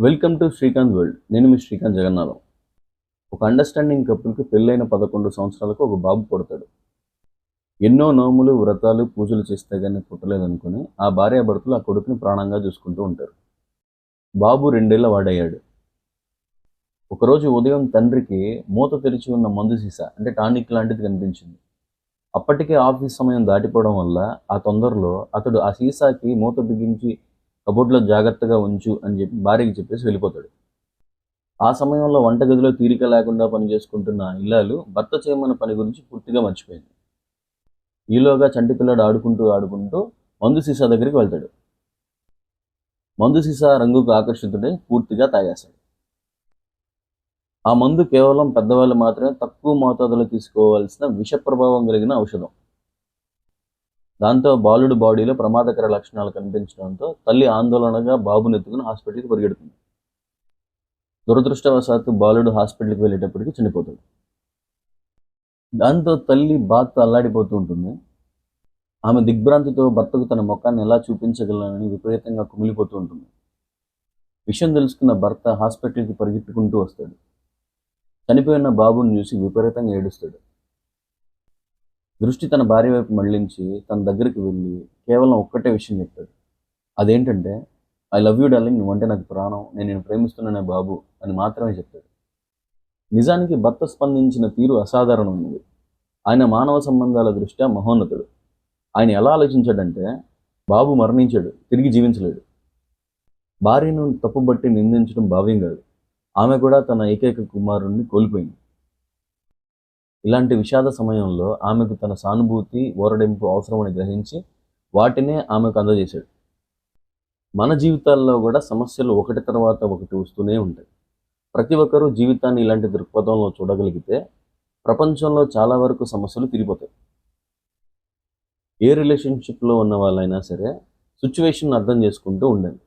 Welcome to Srikanth world నేను మీ శ్రీకాంత్ జగన్నాథం. ఒక understanding కపుల్కి పెళ్ళైన పదకొండు సంవత్సరాలకు ఒక బాబు పుడతాడు. ఎన్నో నోములు వ్రతాలు పూజలు చేస్తే కానీ పుట్టలేదనుకుని ఆ భార్యాభర్తలు ఆ కొడుకుని ప్రాణంగా చూసుకుంటూ ఉంటారు. బాబు రెండేళ్ళ వాడయ్యాడు. ఒకరోజు ఉదయం తండ్రికి మూత తెరిచి ఉన్న మందు సీసా అంటే టానిక్ లాంటిది కనిపించింది. అప్పటికే ఆఫీస్ సమయం దాటిపోవడం వల్ల ఆ తొందరలో అతడు ఆ సీసాకి మూత బిగించి కబోర్డ్లో జాగ్రత్తగా ఉంచు అని చెప్పి భార్యకి చెప్పేసి వెళ్ళిపోతాడు. ఆ సమయంలో వంటగదిలో తీరిక లేకుండా పని చేసుకుంటున్న ఇల్లాలు భర్త చేయమన్న పని గురించి పూర్తిగా మర్చిపోయింది. ఈలోగా చంటి పిల్లాడు ఆడుకుంటూ ఆడుకుంటూ మందు సీసా దగ్గరికి వెళ్తాడు. మందు సీసా రంగుకు ఆకర్షితుడై పూర్తిగా తాగేస్తాడు. ఆ మందు కేవలం పెద్దవాళ్ళు మాత్రమే తక్కువ మోతాదులో తీసుకోవాల్సిన విష ప్రభావం కలిగిన ఔషధం. దాంతో బాలుడి బాడీలో ప్రమాదకర లక్షణాలు కనిపించడంతో తల్లి ఆందోళనగా బాబుని ఎత్తుకుని హాస్పిటల్కి పరిగెడుతుంది. దురదృష్టవశాత్తు బాలుడు హాస్పిటల్కి వెళ్ళేటప్పటికి చనిపోతాడు. దాంతో తల్లి బాత్ అల్లాడిపోతూ ఉంటుంది. ఆమె దిగ్భ్రాంతితో భర్తకు తన ముఖాన్ని ఎలా చూపించగలనని విపరీతంగా కుమిలిపోతూ ఉంటుంది. విషయం తెలుసుకున్న భర్త హాస్పిటల్కి పరిగెత్తుకుంటూ వస్తాడు. చనిపోయిన బాబుని చూసి విపరీతంగా ఏడుస్తాడు. దృష్టి తన భార్య వైపు మళ్ళించి తన దగ్గరికి వెళ్ళి కేవలం ఒక్కటే విషయం చెప్తాడు అదేంటంటే ఐ లవ్ యూ డార్లింగ్ నువ్వంటే నాకు ప్రాణం నేను నేను ప్రేమిస్తున్నానే బాబు అని మాత్రమే చెప్పాడు. నిజానికి భర్త స్పందించిన తీరు అసాధారణమైనది ఆయన మానవ సంబంధాల దృష్ట్యా మహోన్నతుడు. ఆయన ఎలా ఆలోచించాడంటే బాబు మరణించాడు తిరిగి జీవించలేడు. భార్యను తప్పుబట్టి నిందించడం భావ్యం కాదు. ఆమె కూడా తన ఏకైక కుమారుణ్ణి కోల్పోయింది. ఇలాంటి విషాద సమయంలో ఆమెకు తన సానుభూతి ఓరడింపు అవసరమని గ్రహించి వాటినే ఆమెకు అందజేశాడు. మన జీవితాల్లో కూడా సమస్యలు ఒకటి తర్వాత ఒకటి వస్తూనే ఉంటాయి. ప్రతి ఒక్కరూ జీవితాన్ని ఇలాంటి దృక్పథంలో చూడగలిగితే ప్రపంచంలో చాలా వరకు సమస్యలు తిరిగిపోతాయి. ఏ రిలేషన్షిప్లో ఉన్న వాళ్ళైనా సరే సిచ్యువేషన్ అర్థం చేసుకుంటూ ఉండండి.